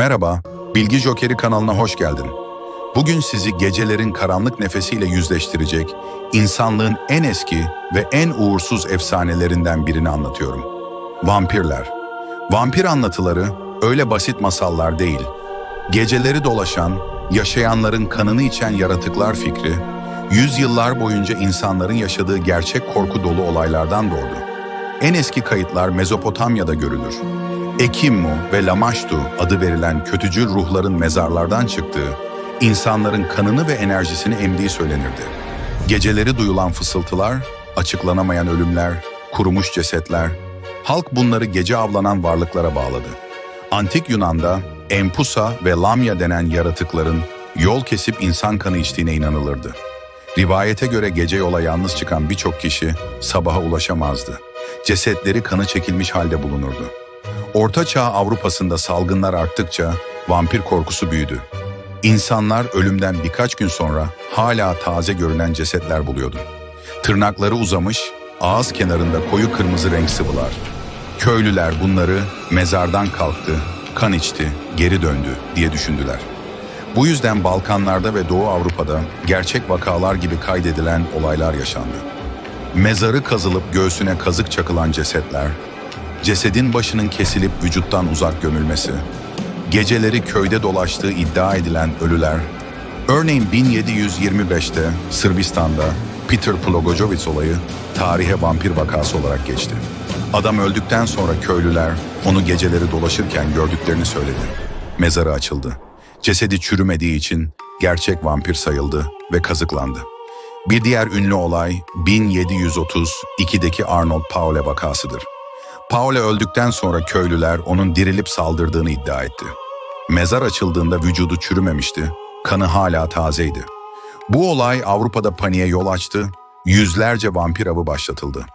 Merhaba, Bilgi Jokeri kanalına hoş geldin. Bugün sizi gecelerin karanlık nefesiyle yüzleştirecek, insanlığın en eski ve en uğursuz efsanelerinden birini anlatıyorum. Vampirler. Vampir anlatıları öyle basit masallar değil. Geceleri dolaşan, yaşayanların kanını içen yaratıklar fikri, yüzyıllar boyunca insanların yaşadığı gerçek korku dolu olaylardan doğdu. En eski kayıtlar Mezopotamya'da görülür. Ekimmu ve Lamashtu adı verilen kötücül ruhların mezarlardan çıktığı, insanların kanını ve enerjisini emdiği söylenirdi. Geceleri duyulan fısıltılar, açıklanamayan ölümler, kurumuş cesetler, halk bunları gece avlanan varlıklara bağladı. Antik Yunan'da Empusa ve Lamya denen yaratıkların yol kesip insan kanı içtiğine inanılırdı. Rivayete göre gece yola yalnız çıkan birçok kişi sabaha ulaşamazdı. Cesetleri kanı çekilmiş halde bulunurdu. Orta Çağ Avrupa'sında salgınlar arttıkça vampir korkusu büyüdü. İnsanlar ölümden birkaç gün sonra hala taze görünen cesetler buluyordu. Tırnakları uzamış, ağız kenarında koyu kırmızı renk sıvılar. Köylüler bunları mezardan kalktı, kan içti, geri döndü diye düşündüler. Bu yüzden Balkanlarda ve Doğu Avrupa'da gerçek vakalar gibi kaydedilen olaylar yaşandı. Mezarı kazılıp göğsüne kazık çakılan cesetler, cesedin başının kesilip vücuttan uzak gömülmesi, geceleri köyde dolaştığı iddia edilen ölüler, örneğin 1725'te Sırbistan'da Peter Plogojovic olayı tarihe vampir vakası olarak geçti. Adam öldükten sonra köylüler onu geceleri dolaşırken gördüklerini söyledi. Mezarı açıldı. Cesedi çürümediği için gerçek vampir sayıldı ve kazıklandı. Bir diğer ünlü olay 1732'deki Arnold Paule vakasıdır. Paule öldükten sonra köylüler onun dirilip saldırdığını iddia etti. Mezar açıldığında vücudu çürümemişti, kanı hala tazeydi. Bu olay Avrupa'da paniğe yol açtı, yüzlerce vampir avı başlatıldı.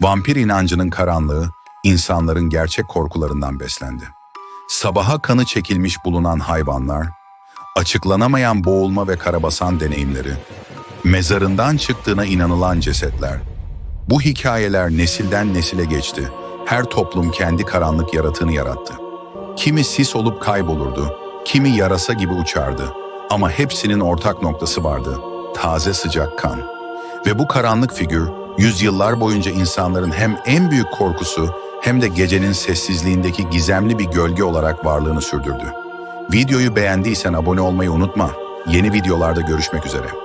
Vampir inancının karanlığı, insanların gerçek korkularından beslendi. Sabaha kanı çekilmiş bulunan hayvanlar, açıklanamayan boğulma ve karabasan deneyimleri, mezarından çıktığına inanılan cesetler, bu hikayeler nesilden nesile geçti. Her toplum kendi karanlık yaratığını yarattı. Kimi sis olup kaybolurdu, kimi yarasa gibi uçardı. Ama hepsinin ortak noktası vardı. Taze sıcak kan. Ve bu karanlık figür, yüzyıllar boyunca insanların hem en büyük korkusu hem de gecenin sessizliğindeki gizemli bir gölge olarak varlığını sürdürdü. Videoyu beğendiysen abone olmayı unutma. Yeni videolarda görüşmek üzere.